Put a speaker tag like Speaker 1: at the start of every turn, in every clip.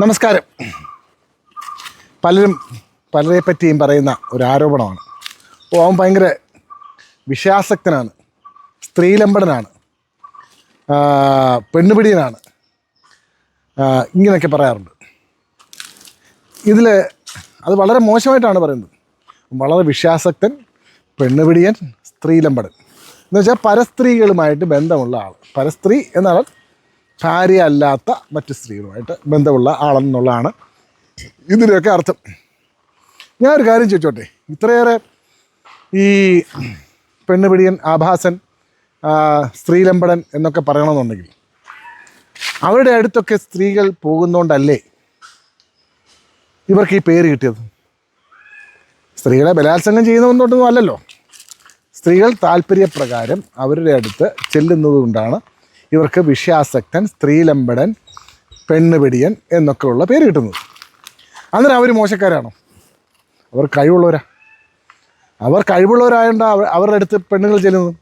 Speaker 1: നമസ്കാരം. പലരും പലരെ പറ്റിയും പറയുന്ന ഒരു ആരോപണമാണ്. ഓ അവൻ ഭയങ്കര വിഷയാസക്തനാണ് സ്ത്രീലമ്പടനാണ് പെണ്ണുപിടിയനാണ് ഇങ്ങനെയൊക്കെ പറയാറുണ്ട്. ഇതിൽ അത് വളരെ മോശമായിട്ടാണ് പറയുന്നത്. വളരെ വിഷയാസക്തൻ പെണ്ണുപിടിയൻ സ്ത്രീലമ്പടൻ. എന്ന് വെച്ചാൽ പരസ്ത്രീകളുമായിട്ട് ബന്ധമുള്ള ആൾ പരസ്ത്രീ എന്നാൽ ഭാര്യ അല്ലാത്ത മറ്റ് സ്ത്രീകളുമായിട്ട് ബന്ധമുള്ള ആളെന്നുള്ളതാണ് ഇതിന്റെയൊക്കെ അർത്ഥം. ഞാനൊരു കാര്യം ചോദിച്ചോട്ടെ? ഇത്രയേറെ ഈ പെണ്ണുപിടിയൻ ആഭാസൻ സ്ത്രീലമ്പടൻ എന്നൊക്കെ പറയണമെന്നുണ്ടെങ്കിൽ അവരുടെ അടുത്തൊക്കെ സ്ത്രീകൾ പോകുന്നോണ്ടല്ലേ ഇവർക്ക് ഈ പേര് കിട്ടിയത്? സ്ത്രീകളെ ബലാത്സംഗം ചെയ്യുന്നതുകൊണ്ടൊന്നും അല്ലല്ലോ. സ്ത്രീകൾ താല്പര്യപ്രകാരം അവരുടെ അടുത്ത് ചെല്ലുന്നത് കൊണ്ടാണ് ഇവർക്ക് വിഷയാസക്തൻ സ്ത്രീലമ്പടൻ പെണ്ണുപിടിയൻ എന്നൊക്കെ ഉള്ള പേര് കിട്ടുന്നത്. അന്നേരം അവർ മോശക്കാരാണോ? അവർ കഴിവുള്ളവരാ. അവർ കഴിവുള്ളവരായതുകൊണ്ട് അവ- അവരുടെ അടുത്ത് പെണ്ണുങ്ങൾ ചെല്ലുന്നത്.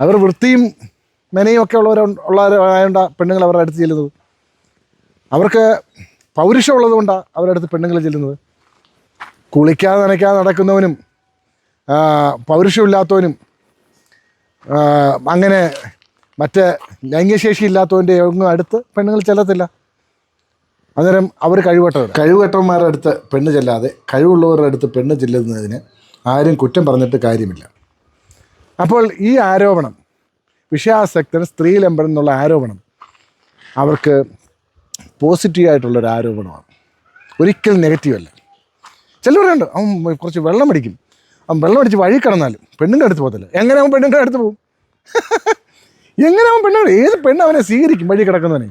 Speaker 1: അവർ വൃത്തിയും മെനയും ഒക്കെ ഉള്ളവർ ഉള്ളവരായതുകൊണ്ട് പെണ്ണുങ്ങൾ അവരുടെ അടുത്ത് ചെല്ലുന്നത്. അവർക്ക് പൗരുഷമുള്ളത് കൊണ്ടാണ് അവരുടെ അടുത്ത് പെണ്ണുങ്ങൾ ചെല്ലുന്നത്. കുളിക്കാതെ നനയ്ക്കാതെ നടക്കുന്നവനും പൗരുഷമില്ലാത്തവനും അങ്ങനെ മറ്റ് ലൈംഗികശേഷി ഇല്ലാത്തവന്റെ ഒന്നും അടുത്ത് പെണ്ണുങ്ങൾ ചെല്ലത്തില്ല. അന്നേരം അവർ കഴിവട്ടവർ കഴിവട്ടന്മാരുടെ അടുത്ത് പെണ്ണ് ചെല്ലാതെ കഴിവുള്ളവരുടെ അടുത്ത് പെണ്ണ് ചെല്ലുന്നതിന് ആരും കുറ്റം പറഞ്ഞിട്ട് കാര്യമില്ല. അപ്പോൾ ഈ ആരോപണം വിഷയാസക്തൻ സ്ത്രീലംബൻ എന്നുള്ള ആരോപണം അവർക്ക് പോസിറ്റീവായിട്ടുള്ളൊരു ആരോപണമാണ്. ഒരിക്കലും നെഗറ്റീവല്ല ചിലവരുണ്ട് അവൻ കുറച്ച് വെള്ളം അടിക്കും. അവൻ വെള്ളം അടിച്ച് വഴി കിടന്നാലും പെണ്ണുങ്ങളുടെ അടുത്ത് പോകത്തില്ല. എങ്ങനെ അവൻ പെണ്ണുങ്ങളുടെ അടുത്ത് പോകും? എങ്ങനെ അവൻ പെണ്ണ് ഏത് പെണ്ണ് അവനെ സ്വീകരിക്കും? വഴി കിടക്കുന്നവനെ.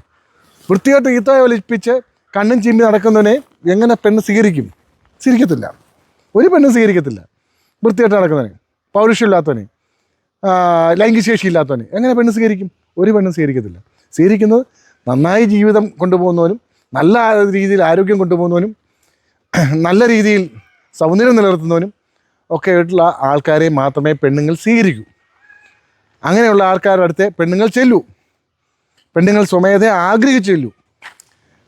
Speaker 1: വൃത്തിയായിട്ട് ഈത്തോയെ വലിപ്പിച്ച് കണ്ണും ചിമ്മി നടക്കുന്നവനെ എങ്ങനെ പെണ്ണ് സ്വീകരിക്കും? സ്വീകരിക്കത്തില്ല. ഒരു പെണ്ണും സ്വീകരിക്കത്തില്ല. വൃത്തിയായിട്ട് നടക്കുന്നവനെ. പൗരുഷമില്ലാത്തവനെ. ലൈംഗികശേഷി ഇല്ലാത്തവനെ എങ്ങനെ പെണ്ണ് സ്വീകരിക്കും? ഒരു പെണ്ണും സ്വീകരിക്കത്തില്ല. സ്വീകരിക്കുന്നത് നന്നായി ജീവിതം കൊണ്ടുപോകുന്നവനും നല്ല രീതിയിൽ ആരോഗ്യം കൊണ്ടുപോകുന്നവനും നല്ല രീതിയിൽ സൗന്ദര്യം നിലനിർത്തുന്നവനും ഒക്കെ ആയിട്ടുള്ള ആൾക്കാരെ മാത്രമേ പെണ്ണുങ്ങൾ സ്വീകരിക്കൂ. അങ്ങനെയുള്ള ആൾക്കാരുടെ അടുത്ത് പെണ്ണുങ്ങൾ ചെല്ലൂ. പെണ്ണുങ്ങൾ സ്വമേധയെ ആഗ്രഹിച്ചെല്ലൂ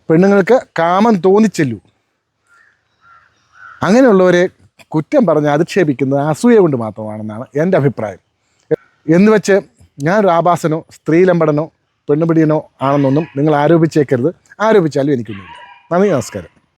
Speaker 1: പെണ്ണുങ്ങൾക്ക് കാമം തോന്നിച്ചെല്ലൂ അങ്ങനെയുള്ളവരെ കുറ്റം പറഞ്ഞ് അധിക്ഷേപിക്കുന്നത് അസൂയ കൊണ്ട് മാത്രമാണെന്നാണ് എന്റെ അഭിപ്രായം. എന്ന് വെച്ച് ഞാൻ ആഭാസനോ സ്ത്രീലമ്പടനോ പെണ്ണുപിടിയനോ ആണെന്നൊന്നും നിങ്ങൾ ആരോപിച്ചേക്കരുത്. ആരോപിച്ചാലും എനിക്കൊന്നുമില്ല. നന്ദി നമസ്കാരം.